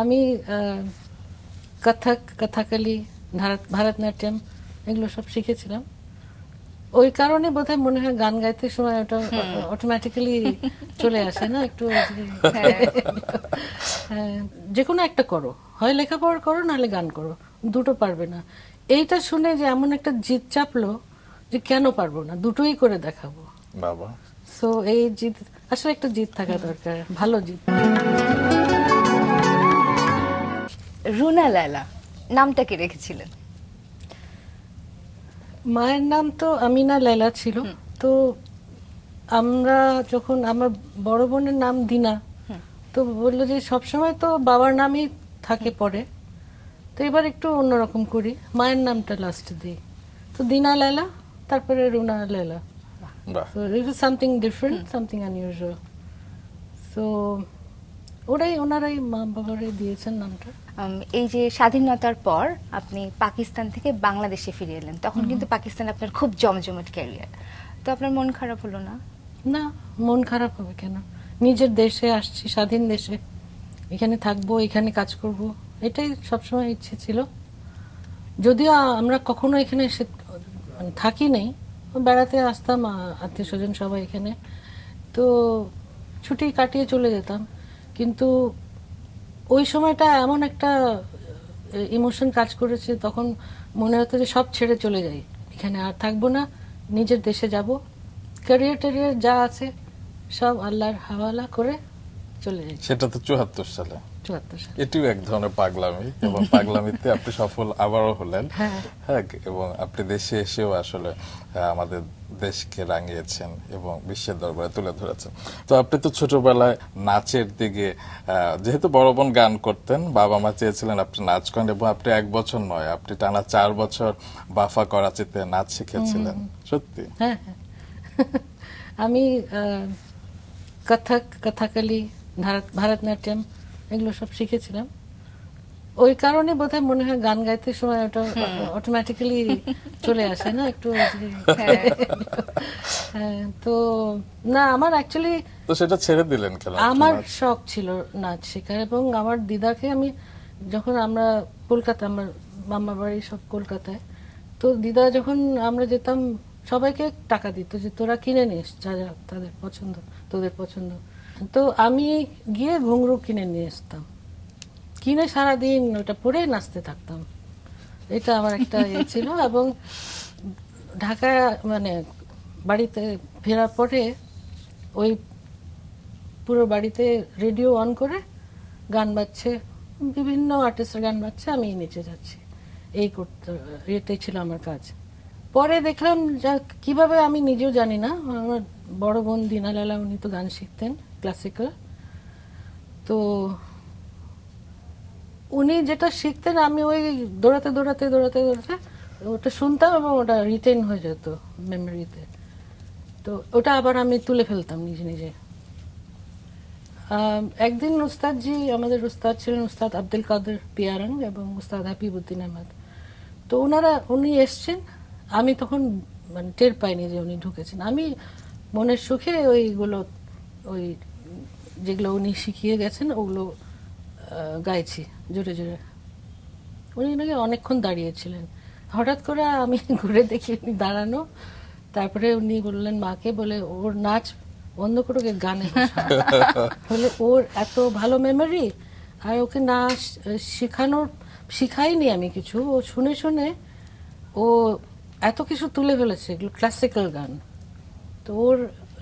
আমি আহ, কথক কথাকলি ভারত ভারতনাট্যম এগুলো সব শিখেছিলাম। ওই কারণে বোধহয় মনে হয় গান গাইতে সময় ওটা অটোমেটিক্যালি চলে আসে না একটু হ্যাঁ, যে কোনো একটা করো। হয় লেখাপড়া করো নাহলে গান করো। দুটো পারবে না। এইটা শুনে যে এমন একটা জিদ চাপলো যে কেন পারব না দুটোই করে দেখাবো। বাবা। সো এই জিদ আসলে একটা জিদ থাকা দরকার ভালো জিদ। রুনা লায়লা নামটা কে রেখেছিলেন? মায়ের নাম তো আমিনা লাইলা ছিল। তো আমরা যখন আমার বড় বোনের নাম দিনা। তো বলল যে সবসময় তো বাবার নামই থাকে পরে। তো এবার একটু অন্যরকম করি। মায়ের নামটা লাস্টে দিই। তো দিনা লাইলা তারপরে রুনা লাইলা বাহ। It is something different something unusual so ওরাই ওনারাই মা বাবারাই দিয়েছেন নামটা। এই যে স্বাধীনতার পর আপনি পাকিস্তান থেকে বাংলাদেশে ফিরে এলেন তখন কিন্তু পাকিস্তান আপনার খুব জমজমাট ক্যারিয়ার। তো আপনার মন খারাপ হলো না? না মন খারাপ হবে কেন? নিজের দেশে আসছি স্বাধীন দেশে। এখানে থাকব এখানে কাজ করব এটাই সবসময় ইচ্ছে ছিল। যদিও আমরা কখনো এখানে এসে মানে থাকি নেই বেড়াতে আসতাম আত্মীয় স্বজন সবাই এখানে। তো ছুটি কাটিয়ে চলে যেতাম। কিন্তু ওই সময়টা এমন একটা ইমোশন কাজ করেছে, তখন মনে হতো যে সব ছেড়ে চলে যাই। এখানে আর থাকব না, নিজের দেশে যাব। ক্যারিয়ার টেরিয়ার যা আছে, সব আল্লাহর হাওয়ালা করে চলে যাই। সেটা তো চুয়াত্তর সালে। এটিও এক ধরনের পাগলামি এবং পাগলামিতে আপনি সফল আবারও হলেন। হ্যাঁ। হ্যাঁ এবং আপনি দেশে এসেও আসলে আমাদের দেশকে রাঙিয়েছেন এবং বিশ্বের দরবারে তুলে ধরেছেন। তো আপনি তো ছোটবেলায় নাচের দিকে যেহেতু বড় বোন গান করতেন বাবা মা চেয়েছিলেন আপনি নাচ করেন এবং আপনি এক বছর নয় আপনি টানা চার বছর বাফা করাচিতে নাচ শিখেছিলেন। সত্যি? হ্যাঁ হ্যাঁ। আমি কথক কথাকলি ভারত ভারতনাট্যম এগুলো সব শিখেছিলাম। ওই কারণে বোধহয় মনে হয় গান গাইতে সময় ওটা অটোমেটিক্যালি চলে আসে না একটু হ্যাঁ। তো না আমার অ্যাকচুয়ালি তো সেটা ছেড়ে দিলেন কেন? আমার শখ ছিল নাচ শেখার এবং আমার দিদাকে আমি যখন আমরা কলকাতা আমার মামা বাড়ি সব কলকাতায় তো দিদা যখন আমরা যেতাম সবাইকে টাকা দিত যে তোরা কিনে নিস যা যা তাদের পছন্দ তোদের পছন্দ। তো আমি গিয়ে ঘুঙরু কিনে নিয়ে আসতাম। কিনে সারাদিন ওটা পরেই নাচতে থাকতাম। এটা আমার একটা ইয়ে ছিল এবং ঢাকা মানে বাড়িতে ফেরার পরে ওই পুরো বাড়িতে রেডিও অন করে গান বাজছে বিভিন্ন আর্টিস্টের গান বাজছে আমি নিচে যাচ্ছি। এই করতে এটাই ছিল আমার কাজ। পরে দেখলাম যা কীভাবে আমি নিজেও জানি না। আমার বড় বোন দিনালালা উনি তো গান শিখতেন। ক্লাসিক্যাল তো উনি যেটা শিখতেন, আমি ওই দৌড়াতে দৌড়াতে দৌড়াতে দৌড়াতে ওটা শুনতাম এবং ওটা রিটেন হয়ে যেত মেমোরিতে তো ওটা আবার আমি তুলে ফেলতাম নিজে নিজে। একদিন উস্তাদজি, আমাদের উস্তাদ ছিলেন উস্তাদ আব্দুল কাদের পিয়ারং এবং উস্তাদ হাবিবুদ্দিন আহমদ। তো ওনারা, উনি এসছেন, আমি তখন মানে টের পাইনি যে উনি ঢুকেছেন। আমি মনের সুখে ওইগুলো, ওই যেগুলো উনি শিখিয়ে গেছেন ওগুলো গাইছি জোরে জোরে। উনি নাকি অনেকক্ষণ দাঁড়িয়েছিলেন। হঠাৎ করে আমি ঘুরে দেখি উনি দাঁড়ানো। তারপরে উনি বললেন মাকে বলে ওর নাচ বন্ধ করে ওকে গানে বলে ওর এত ভালো মেমোরি আর ওকে নাচ শেখানোর শিখাইনি আমি কিছু। ও শুনে শুনে ও এত কিছু তুলে ফেলেছে এগুলো ক্লাসিক্যাল গান। তো ওর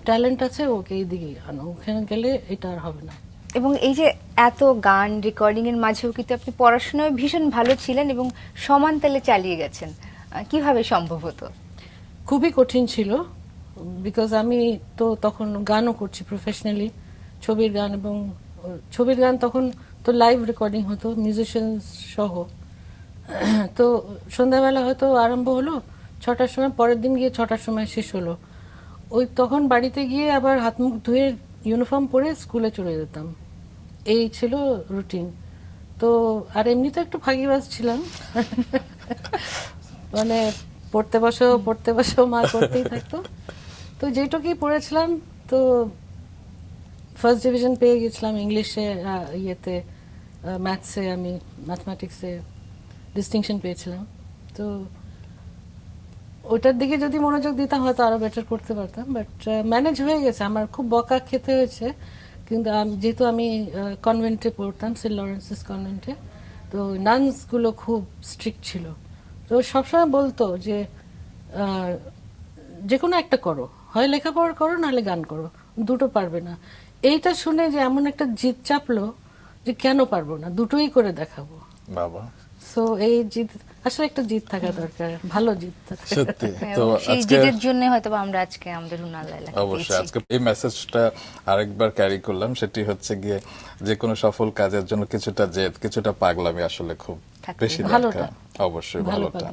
ট্যালেন্ট আছে ওকে এই দিকেই আনো। ওখানে গেলে এটা আর হবে না। এবং এই যে এত গান রেকর্ডিং এর মাঝেও কিন্তু আপনি পড়াশোনায় ভীষণ ভালো ছিলেন এবং সমান তালে চালিয়ে গেছেন। কীভাবে সম্ভব হতো? খুবই কঠিন ছিল বিকজ আমি তো তখন গানও করছি প্রফেশনালি ছবির গান এবং ছবির গান তখন তো লাইভ রেকর্ডিং হতো মিউজিশিয়ান সহ। তো সন্ধ্যাবেলা হয়তো আরম্ভ হলো ছটার সময় পরের দিন গিয়ে ছটার সময় শেষ হলো। ওই তখন বাড়িতে গিয়ে আবার হাত মুখ ধুয়ে ইউনিফর্ম পরে স্কুলে চলে যেতাম। এই ছিল রুটিন তো আর এমনিতে একটু ফাঁকিবাজ ছিলাম। মানে পড়তে বসো পড়তে বসো মা করতেই থাকতো। তো যেটুকুই পড়েছিলাম তো ফার্স্ট ডিভিশন পেয়ে গেছিলাম ইংলিশে ইয়েতে ম্যাথসে আমি ম্যাথমেটিক্সে ডিস্টিংশন পেয়েছিলাম। তো ওটার দিকে যদি মনোযোগ দিতাম হয়তো আরও বেটার করতে পারতাম। বাট ম্যানেজ হয়ে গেছে। আমার খুব বকা খেতে হয়েছে। কিন্তু যেহেতু আমি কনভেন্টে পড়তাম সেন্ট লরেন্সেস কনভেন্টে তো নানসগুলো খুব স্ট্রিক্ট ছিল। তো সবসময় বলতো যে যে কোনো একটা করো। হয় লেখাপড়া করো, নাহলে গান করো। দুটো পারবে না। এইটা শুনে যে এমন একটা জিদ চাপলো যে কেন পারব না? দুটোই করে দেখাবো। বাবা। সো এই জিদ আসলে একটা জিদ থাকা দরকার ভালো জিদ থাকা সত্যি। তো সেই আজকে জিতের জন্য হয়তো আমরা আজকে আমাদের লাইলা অবশ্যই আজকে এই মেসেজটা আরেকবার ক্যারি করলাম। সেটি হচ্ছে গিয়ে যে কোনো সফল কাজের জন্য কিছুটা জেদ কিছুটা পাগলামি আসলে খুব বেশি ভালোটা। দরকার। অবশ্যই ভালোটা।